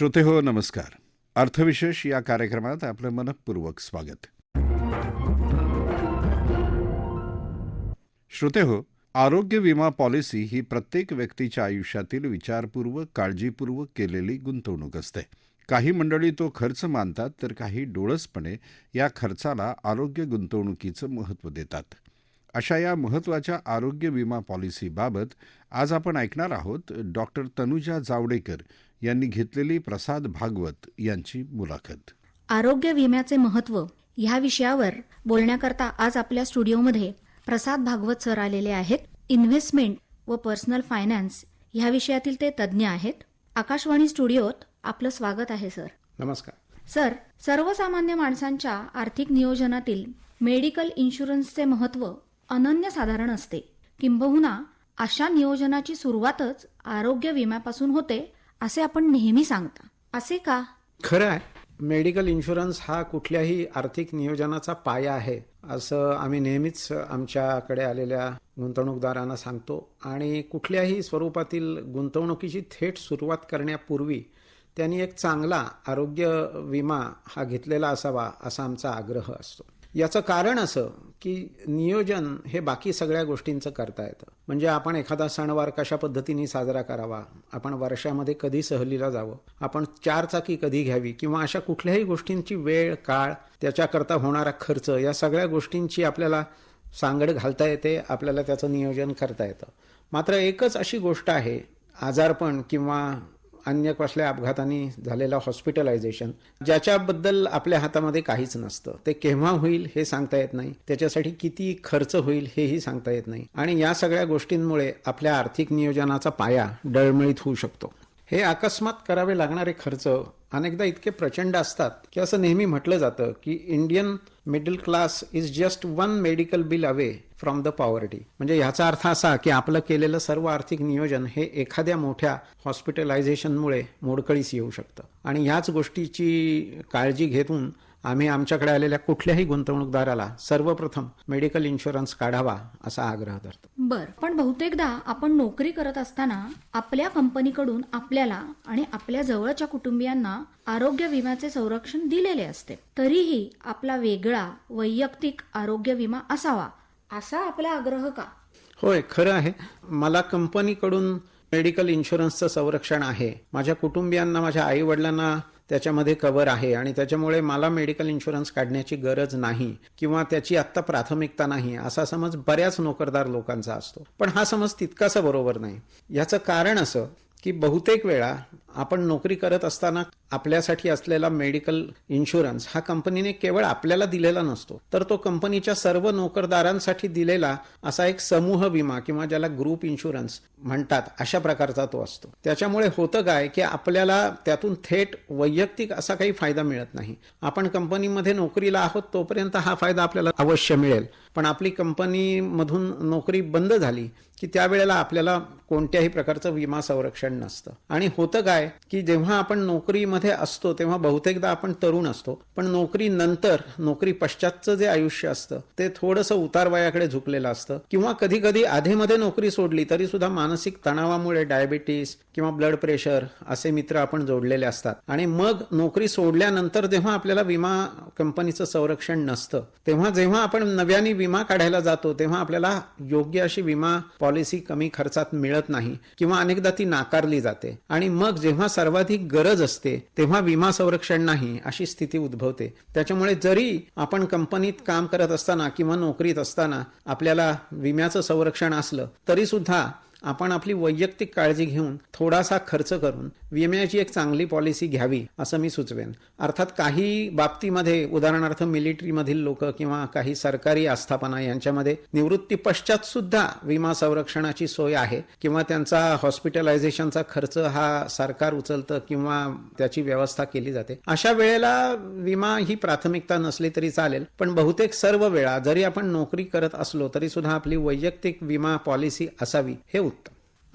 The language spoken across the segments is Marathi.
श्रोते हो नमस्कार. अर्थविशेष या कार्यक्रमात आपलं मनपूर्वक स्वागत. श्रोते हो आरोग्य विमा पॉलिसी ही प्रत्येक व्यक्तीच्या आयुष्यातील विचारपूर्वक काळजीपूर्वक केलेली गुंतवणूक असते. काही मंडळी तो खर्च मानतात तर काही डोळसपणे या खर्चाला आरोग्य गुंतवणुकीचं महत्त्व देतात. अशा या महत्त्वाच्या आरोग्य विमा पॉलिसीबाबत आज आपण ऐकणार आहोत डॉक्टर तनुजा जावडेकर यांनी घेतलेली प्रसाद भागवत यांची मुलाखत. आरोग्य विम्याचे महत्त्व ह्या विषयावर बोलण्याकरता आज आपल्या स्टुडिओमध्ये प्रसाद भागवत सर आलेले आहेत. इन्व्हेस्टमेंट व पर्सनल फायनान्स ह्या विषयातील ते तज्ज्ञ आहेत. आकाशवाणी स्टुडिओत आपलं स्वागत आहे सर. नमस्कार. सर सर्वसामान्य माणसांच्या आर्थिक नियोजनातील मेडिकल इन्शुरन्सचे महत्त्व अनन्यसाधारण असते. किंबहुना अशा नियोजनाची सुरुवातच आरोग्य विम्यापासून होते असे आपण नेहमी सांगता. असे का? खरं आहे मेडिकल इन्शुरन्स हा कुठल्याही आर्थिक नियोजनाचा पाया आहे असं आम्ही नेहमीच आमच्याकडे आलेल्या गुंतवणूकदारांना सांगतो. आणि कुठल्याही स्वरूपातील गुंतवणुकीची थेट सुरुवात करण्यापूर्वी त्यांनी एक चांगला आरोग्य विमा हा घेतलेला असावा असा आमचा आग्रह असतो. याचं कारण असं की नियोजन हे बाकी सगळ्या गोष्टींचं करता येतं. म्हणजे आपण एखादा सणवार कशा पद्धतीने साजरा करावा? आपण वर्षामध्ये कधी सहलीला जावं? आपण चारचाकी कधी घ्यावी? किंवा अशा कुठल्याही गोष्टींची वेळ काळ त्याच्याकरता होणारा खर्च या सगळ्या गोष्टींची आपल्याला सांगड घालता येते आपल्याला त्याचं नियोजन करता येतं. मात्र एकच अशी गोष्ट आहे आजारपण किंवा अन्य कसल्या अपघाताने झालेलं हॉस्पिटलायझेशन ज्याच्याबद्दल आपल्या हातामध्ये काहीच नसतं. ते केव्हा होईल हे सांगता येत नाही. त्याच्यासाठी किती खर्च होईल हेही सांगता येत नाही. आणि या सगळ्या गोष्टींमुळे आपल्या आर्थिक नियोजनाचा पाया डळमळीत होऊ शकतो. हे अकस्मात करावे लागणारे खर्च अनेकदा इतके प्रचंड असतात की असं नेहमी म्हटलं जातं की Indian middle class is just one medical bill away from the poverty म्हणजे याचा अर्थ असा की आपलं केलेलं सर्व आर्थिक नियोजन हे एखाद्या मोठ्या हॉस्पिटलायझेशनमुळे मोडकळीस येऊ शकतं. आणि ह्याच गोष्टीची काळजी घेऊन आम्ही आमच्याकडे आलेल्या कुठल्याही गुंतवणूकदाराला सर्वप्रथम मेडिकल इन्शुरन्स काढावा असा आग्रह धरतो. बर पण बहुतेकदा आपण नोकरी करत असताना आपल्या कंपनीकडून आपल्याला आणि आपल्या जवळच्या कुटुंबियांना आरोग्य विम्याचे संरक्षण दिलेले असते. तरीही आपला वेगळा वैयक्तिक आरोग्य विमा असावा. असा आपला आग्रह का? होय खरं आहे. मला कंपनीकडून मेडिकल इन्शुरन्सचं संरक्षण आहे. माझ्या कुटुंबियांना माझ्या आई वडिलांना त्याच्यामध्ये कव्हर आहे आणि त्याच्यामुळे मला मेडिकल इन्शुरन्स काढण्याची गरज नाही किंवा त्याची आत्ता प्राथमिकता नाही असा समज बऱ्याच नोकरदार लोकांचा असतो. पण हा समज तितकासा बरोबर नाही. याचं कारण असं की बहुतेक वेळा आपण नोकरी करत असताना आपल्यासाठी असलेला मेडिकल इन्शुरन्स हा कंपनीने केवळ आपल्याला दिलेला नसतो तर तो कंपनीच्या सर्व नोकरदारांसाठी दिलेला असा एक समूह विमा किंवा ज्याला ग्रुप इन्शुरन्स म्हणतात अशा प्रकारचा तो असतो. त्याच्यामुळे होतं काय की आपल्याला त्यातून थेट वैयक्तिक असा काही फायदा मिळत नाही. आपण कंपनीमध्ये नोकरीला आहोत तोपर्यंत हा फायदा आपल्याला अवश्य मिळेल. पण आपली कंपनीमधून नोकरी बंद झाली की त्यावेळेला आपल्याला कोणत्याही प्रकारचं विमा संरक्षण नसतं. आणि होतं काय की जेव्हा आपण नोकरीमध्ये असतो तेव्हा बहुतेकदा आपण तरुण असतो. पण नोकरी नंतर नोकरी पश्चातचं जे आयुष्य असतं ते थोडंसं उतार वयाकडे झुकलेलं असतं. किंवा कधी कधी आधीमध्ये नोकरी सोडली तरी सुद्धा मानसिक तणावामुळे डायबिटीस किंवा ब्लड प्रेशर असे मित्र आपण जोडलेले असतात. आणि मग नोकरी सोडल्यानंतर जेव्हा आपल्याला विमा कंपनीचं संरक्षण नसतं तेव्हा जेव्हा आपण नव्याने विमा काढायला जातो तेव्हा आपल्याला योग्य अशी विमा पॉलिसी कमी खर्चात मिळत नाही किंवा अनेकदा ती नाकारली जाते. आणि मग जेव्हा सर्वाधिक गरज असते तेव्हा विमा संरक्षण नाही अशी स्थिती उद्भवते. त्याच्यामुळे जरी आपण कंपनीत काम करत असताना किंवा नोकरीत असताना आपल्याला विम्याचं संरक्षण असलं तरी सुद्धा आपण आपली वैयक्तिक काळजी घेऊन थोडासा खर्च करून विम्याची एक चांगली पॉलिसी घ्यावी असं मी सुचवेन. अर्थात काही बाबतीमध्ये उदाहरणार्थ मिलिटरीमधील लोक किंवा काही सरकारी आस्थापना यांच्यामध्ये निवृत्ती पश्चात सुद्धा विमा संरक्षणाची सोय आहे किंवा त्यांचा हॉस्पिटलायझेशनचा खर्च हा सरकार उचलतं किंवा त्याची व्यवस्था केली जाते. अशा वेळेला विमा ही प्राथमिकता नसली तरी चालेल पण बहुतेक सर्व वेळा जरी आपण नोकरी करत असलो तरी सुद्धा आपली वैयक्तिक विमा पॉलिसी असावी हे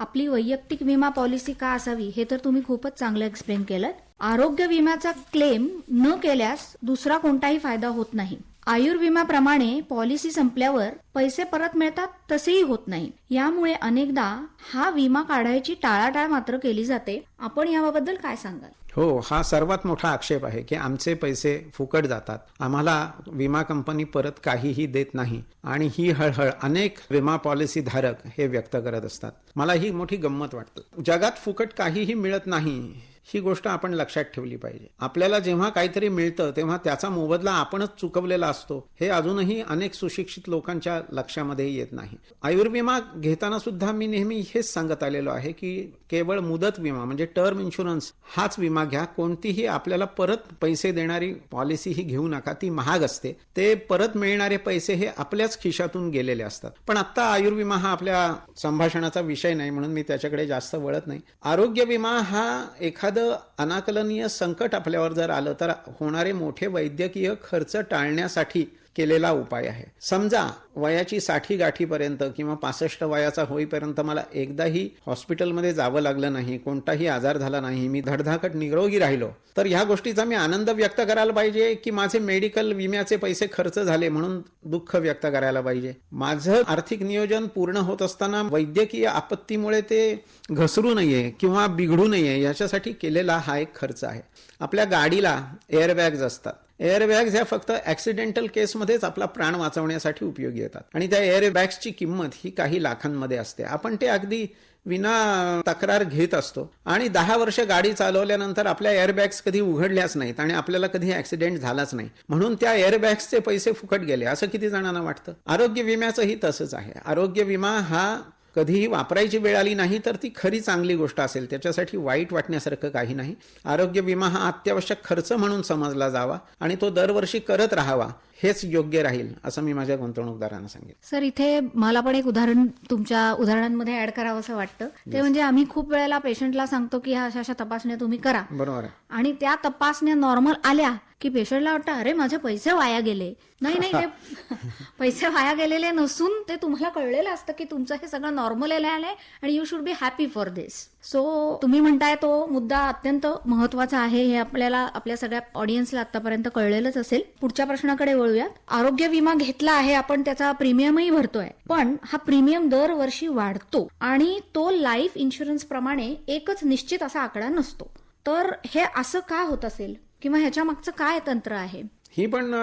आपली वैयक्तिक विमा पॉलिसी का असावी हे तर तुम्ही खूपच चांगलं एक्सप्लेन केलं आरोग्य विम्याचा क्लेम न केल्यास दुसरा कोणताही फायदा होत नाही. आयुर्विम्याप्रमाणे पॉलिसी संपल्यावर पैसे परत मिळतात तसेही होत नाही. यामुळे अनेकदा हा विमा काढायची टाळाटाळ मात्र केली जाते. आपण याबाबद्दल काय सांगाल? हो हा सर्वात मोठा आक्षेप आहे की आमचे पैसे फुकट जातात. आम्हाला विमा कंपनी परत काहीही देत नाही. आणि ही हळहळ अनेक विमा पॉलिसी धारक हे व्यक्त करत असतात. मला ही मोठी गंमत वाटते. जगात फुकट काहीही मिळत नाही. ही गोष्ट आपण लक्षात ठेवली पाहिजे. आपल्याला जेव्हा काहीतरी मिळतं तेव्हा त्याचा मोबदला आपणच चुकवलेला असतो हे अजूनही अनेक सुशिक्षित लोकांच्या लक्षामध्ये येत नाही. आयुर्विमा घेताना सुद्धा मी नेहमी हेच सांगत आलेलो आहे की केवळ मुदत विमा म्हणजे टर्म इन्शुरन्स हाच विमा घ्या. कोणतीही आपल्याला परत पैसे देणारी पॉलिसी ही घेऊ नका ती महाग असते. ते परत मिळणारे पैसे हे आपल्याच खिशातून गेलेले असतात. पण आता आयुर्विमा हा आपल्या संभाषणाचा विषय नाही म्हणून मी त्याच्याकडे जास्त वळत नाही. आरोग्य विमा हा एखादा अनाकलनीय संकट आपल्यावर जर आलं तर होणारे मोठे वैद्यकीय खर्च टाळण्यासाठी केलेला उपाय आहे. समजा वयाची साठी गाठीपर्यंत किंवा पासष्ट वयाचा होईपर्यंत मला एकदाही हॉस्पिटलमध्ये जावं लागलं नाही कोणताही आजार झाला नाही मी धडधाकट निरोगी राहिलो तर ह्या गोष्टीचा मी आनंद व्यक्त करायला पाहिजे की माझे मेडिकल विम्याचे पैसे खर्च झाले म्हणून दुःख व्यक्त करायला पाहिजे. माझं आर्थिक नियोजन पूर्ण होत असताना वैद्यकीय आपत्तीमुळे ते घसरू नये किंवा बिघडू नये याच्यासाठी केलेला हा एक खर्च आहे. आपल्या गाडीला एअरबॅग्ज असतात. एअरबॅग्स ह्या फक्त ऍक्सिडेंटल केसमध्येच आपला प्राण वाचवण्यासाठी उपयोगी येतात. आणि त्या एअरबॅग्सची किंमत ही काही लाखांमध्ये असते. आपण ते अगदी विना तक्रार घेत असतो. आणि दहा वर्ष गाडी चालवल्यानंतर आपल्या एअरबॅग्स कधी उघडल्याच नाहीत आणि आपल्याला कधी ऍक्सिडेंट झालाच नाही. म्हणून त्या एअरबॅग्सचे पैसे फुकट गेले. असं किती जणांना वाटतं? आरोग्य विम्याचंही तसंच आहे. आरोग्य विमा हा कधीही वापरायची वेळ आली नाही तर ती खरी चांगली गोष्ट असेल. त्याच्यासाठी वाईट वाटण्यासारखं काही नाही. आरोग्य विमा हा अत्यावश्यक खर्च म्हणून समजला जावा आणि तो दरवर्षी करत राहावा. हेच योग्य राहील असं मी माझ्या गुंतवणूकदारांना सांगेन. सर इथे मला पण एक उदाहरण तुमच्या उदाहरणांमध्ये ऍड करावं असं वाटतं. ते म्हणजे आम्ही खूप वेळेला पेशंटला सांगतो की ह्या अशा अशा तपासण्या तुम्ही करा. बरोबर आणि त्या तपासण्या नॉर्मल आल्या की पेशंटला वाटतं अरे माझे पैसे वाया गेले. नाही नाही ते पैसे वाया गेलेले नसून ते तुम्हाला कळलेलं असतं की तुमचं हे सगळं नॉर्मल आलंय आणि you should be happy for this so तुम्ही म्हणताय तो मुद्दा अत्यंत महत्त्वाचा आहे हे आपल्याला आपल्या सगळ्या ऑडियन्सला आतापर्यंत कळलेलंच असेल. पुढच्या प्रश्नाकडे वळूयात. आरोग्य विमा घेतला आहे आपण त्याचा प्रीमियमही भरतोय. पण हा प्रीमियम दरवर्षी वाढतो आणि तो लाईफ इन्शुरन्स प्रमाणे एकच निश्चित असा आकडा नसतो. तर हे असं का होत असेल? किंवा ह्याच्या मागचं काय तंत्र आहे? ही पण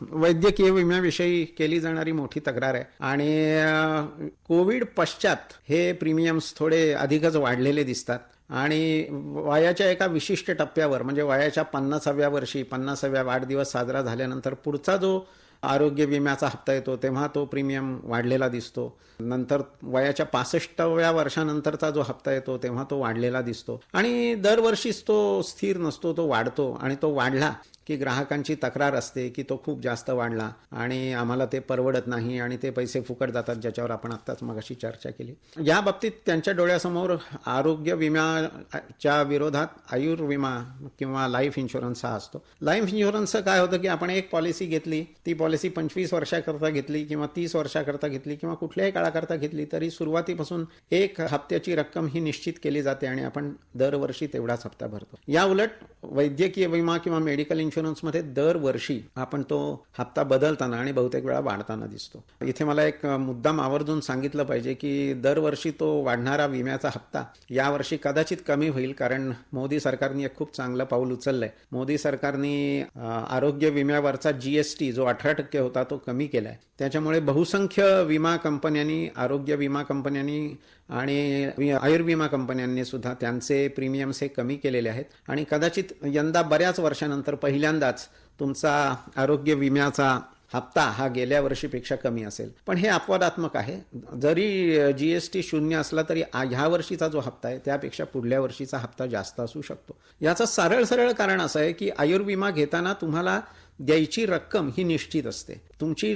वैद्यकीय विम्याविषयी केली जाणारी मोठी तक्रार आहे. आणि कोविड पश्चात हे प्रीमियम्स थोडे अधिकच वाढलेले दिसतात. आणि वयाच्या एका विशिष्ट टप्प्यावर म्हणजे वयाच्या पन्नासाव्या वर्षी पन्नासाव्या वाढदिवस साजरा झाल्यानंतर पुढचा जो आरोग्य विम्याचा हप्ता येतो तेव्हा तो प्रीमियम वाढलेला दिसतो. नंतर वयाच्या पासष्टाव्या वर्षानंतरचा जो हप्ता येतो तेव्हा तो वाढलेला दिसतो. आणि दरवर्षीच तो स्थिर नसतो तो वाढतो. आणि तो वाढला की ग्राहकांची तक्रार असते की तो खूप जास्त वाढला आणि आम्हाला ते परवडत नाही आणि ते पैसे फुकट जातात ज्याच्यावर आपण आत्ताच मगाशी चर्चा केली. या बाबतीत त्यांच्या डोळ्यासमोर आरोग्य विम्याच्या विरोधात आयुर्विमा किंवा लाईफ इन्शुरन्स हा असतो. लाईफ इन्शुरन्सचं काय होतं की आपण एक पॉलिसी घेतली ती पॉलिसी पंचवीस वर्षाकरता घेतली किंवा तीस वर्षाकरता घेतली किंवा कुठल्याही काळाकरता घेतली तरी सुरुवातीपासून एक हप्त्याची रक्कम ही निश्चित केली जाते आणि आपण दरवर्षी तेवढाच हप्ता भरतो. या उलट वैद्यकीय विमा किंवा मेडिकल इन्शुरन्समध्ये दरवर्षी आपण तो हप्ता बदलताना आणि बहुतेक वेळा वाढताना दिसतो. इथे मला एक मुद्दाम आवर्जून सांगितलं पाहिजे की दरवर्षी तो वाढणारा विम्याचा हप्ता यावर्षी कदाचित कमी होईल कारण मोदी सरकारने एक खूप चांगलं पाऊल उचललंय. मोदी सरकारने आरोग्य विम्यावरचा जीएसटी जो अठरा टक्के होता तो कमी केलाय. त्याच्यामुळे बहुसंख्य विमा कंपन्यांनी आरोग्य विमा कंपन्यांनी आणि आयुर्विमा कंपन्यांनी सुद्धा त्यांचे प्रीमियम्स हे कमी केलेले आहेत. आणि कदाचित यंदा बऱ्याच वर्षानंतर पहिल्यांदाच तुमचा आरोग्य विम्याचा हप्ता हा गेल्या वर्षीपेक्षा कमी असेल. पण हे अपवादात्मक आहे. जरी जीएसटी शून्य असला तरी ह्या वर्षीचा जो हप्ता आहे त्यापेक्षा पुढल्या वर्षीचा हप्ता जास्त असू शकतो. याचं सरळ सरळ कारण असं आहे की आयुर्विमा घेताना तुम्हाला द्यायची रक्कम ही निश्चित असते. तुमची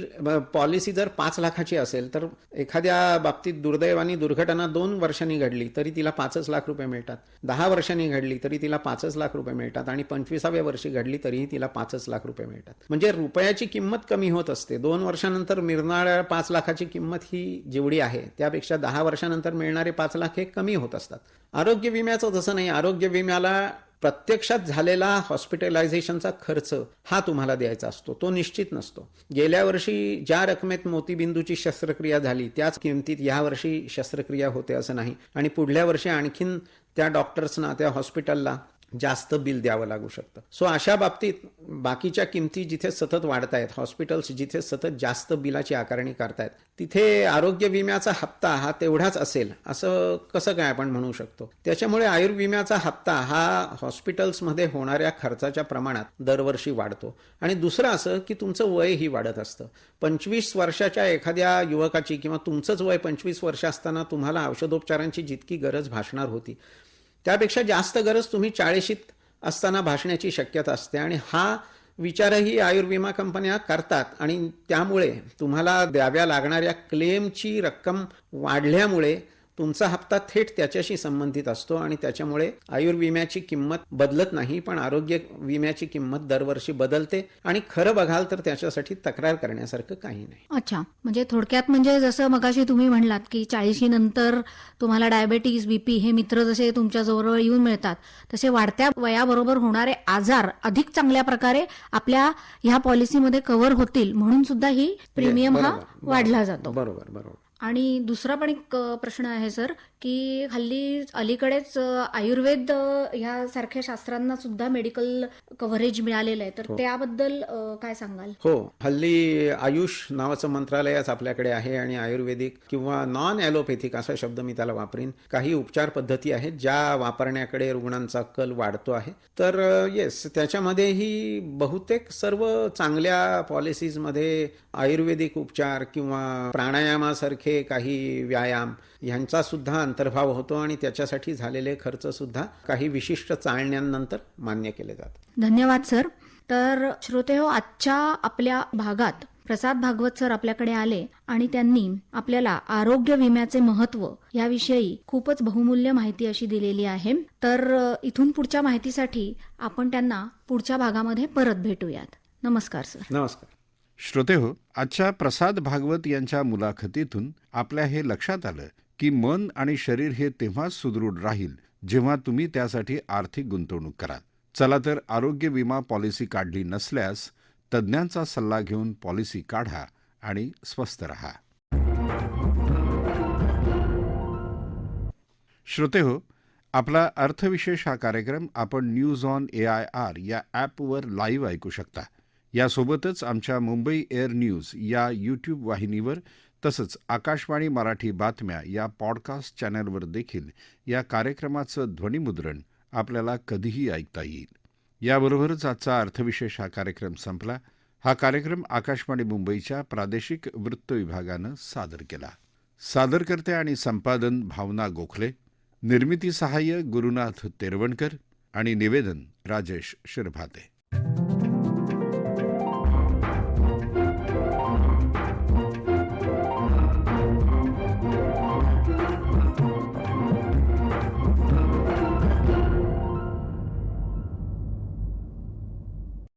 पॉलिसी जर पाच लाखाची असेल तर एखाद्या बाबतीत दुर्दैवानी दुर्घटना दोन वर्षांनी घडली तरी तिला पाचच लाख रुपये मिळतात. दहा वर्षांनी घडली तरी तिला पाचच लाख रुपये मिळतात. आणि पंचवीसाव्या वर्षी घडली तरीही तिला पाचच लाख रुपये मिळतात. म्हणजे रुपयाची किंमत कमी होत असते. दोन वर्षानंतर मिळणाऱ्या पाच लाखाची किंमत ही जेवढी आहे त्यापेक्षा दहा वर्षानंतर मिळणारे पाच लाख हे कमी होत असतात. आरोग्य विम्याचं तसं नाही. आरोग्य विम्याला प्रत्यक्षात झालेला हॉस्पिटलायझेशनचा खर्च हा तुम्हाला द्यायचा असतो. तो निश्चित नसतो. गेल्या वर्षी ज्या रकमेत मोतीबिंदूची शस्त्रक्रिया झाली त्याच किमतीत या वर्षी शस्त्रक्रिया होते असं नाही. आणि पुढल्या वर्षी आणखीन त्या डॉक्टर्सना त्या हॉस्पिटलला जास्त बिल द्यावं लागू शकतं. सो अशा बाबतीत बाकीच्या किमती जिथे सतत वाढत आहेत हॉस्पिटल्स जिथे सतत जास्त बिलाची आकारणी करतायत तिथे आरोग्य विम्याचा हप्ता हा तेवढाच असेल असं कसं काय आपण म्हणू शकतो? त्याच्यामुळे आयुर्विम्याचा हप्ता हा हॉस्पिटल्समध्ये होणाऱ्या खर्चाच्या प्रमाणात दरवर्षी वाढतो. आणि दुसरं असं की तुमचं वयही वाढत असतं. पंचवीस वर्षाच्या एखाद्या युवकाची किंवा तुमचंच वय पंचवीस वर्ष असताना तुम्हाला औषधोपचारांची जितकी गरज भासणार होती त्यापेक्षा जास्त गरज तुम्ही चाळीशीत असताना भासण्याची शक्यता असते. आणि हा विचारही आयुर्विमा कंपन्या करतात. आणि त्यामुळे तुम्हाला द्याव्या लागणाऱ्या क्लेमची रक्कम वाढल्यामुळे तुमचा हप्ता थेट त्याच्याशी संबंधित असतो आणि त्याच्यामुळे आयुर्विम्याची किंमत बदलत नाही पण आरोग्य विम्याची किंमत दरवर्षी बदलते आणि खरं बघाल तर त्याच्यासाठी तक्रार करण्यासारखं काही नाही अच्छा म्हणजे थोडक्यात म्हणजे जसं मगाशी तुम्ही म्हणलात की चाळीशी नंतर तुम्हाला डायबेटीज बीपी हे मित्र जसे तुमच्या जवळ येऊन मिळतात तसे वाढत्या वयाबरोबर होणारे आजार अधिक चांगल्या प्रकारे आपल्या ह्या पॉलिसीमध्ये कव्हर होतील म्हणून सुद्धा ही प्रीमियम हा. वाढला जातो बरोबर बरोबर आणि दुसरा पण एक प्रश्न आहे सर. की हल्ली अलीकडेच आयुर्वेद ह्यासारख्या शास्त्रांना सुद्धा मेडिकल कव्हरेज मिळालेलं आहे. तर त्याबद्दल अ, काय सांगाल? हो. हल्ली आयुष नावाचं मंत्रालयच आपल्याकडे आहे आणि आयुर्वेदिक किंवा नॉन ॲलोपॅथिक असा शब्द मी त्याला वापरीन. काही उपचार पद्धती आहेत ज्या वापरण्याकडे रुग्णांचा कल वाढतो आहे. तर येस त्याच्यामध्येही बहुतेक सर्व चांगल्या पॉलिसीजमध्ये आयुर्वेदिक उपचार किंवा प्राणायामासारखे काही व्यायाम ह्यांचा सुद्धा अंतर्भाव होतो आणि त्याच्यासाठी झालेले खर्च सुद्धा काही विशिष्ट चालण्यांनंतर मान्य केले जातात. धन्यवाद सर. तर श्रोते हो आजच्या आपल्या भागात प्रसाद भागवत सर आपल्याकडे आले आणि त्यांनी आपल्याला आरोग्य विम्याचे महत्त्व याविषयी खूपच बहुमूल्य माहिती अशी दिलेली आहे. तर इथून पुढच्या माहितीसाठी आपण त्यांना पुढच्या भागामध्ये परत भेटूयात. नमस्कार सर. नमस्कार. श्रोते हो आजच्या प्रसाद भागवत यांच्या मुलाखतीतून आपल्या हे लक्षात आलं की मन आणि शरीर हे तेव्हाच सुदृढ राहील जेव्हा तुम्ही त्यासाठी आर्थिक गुंतवणूक कराल. चला तर आरोग्य विमा पॉलिसी काढली नसल्यास तज्ज्ञांचा सल्ला घेऊन पॉलिसी काढा आणि स्वस्थ रहा. श्रोते हो आपला अर्थविशेष हा कार्यक्रम आपण news on A I R या ॲपवर लाईव्ह ऐकू शकता. यासोबतच आमच्या मुंबई एअर न्यूज या यूट्यूब वाहिनीवर तसंच आकाशवाणी मराठी बातम्या या पॉडकास्ट चॅनलवर देखील या कार्यक्रमाचं ध्वनिमुद्रण आपल्याला कधीही ऐकता येईल. याबरोबरच आजचा अर्थविशेष हा कार्यक्रम संपला. हा कार्यक्रम आकाशवाणी मुंबईच्या प्रादेशिक वृत्त विभागानं सादर केला. सादरकर्ते आणि संपादन भावना गोखले निर्मिती सहाय्य गुरुनाथ तेरवणकर आणि निवेदन राजेश शिरभाते.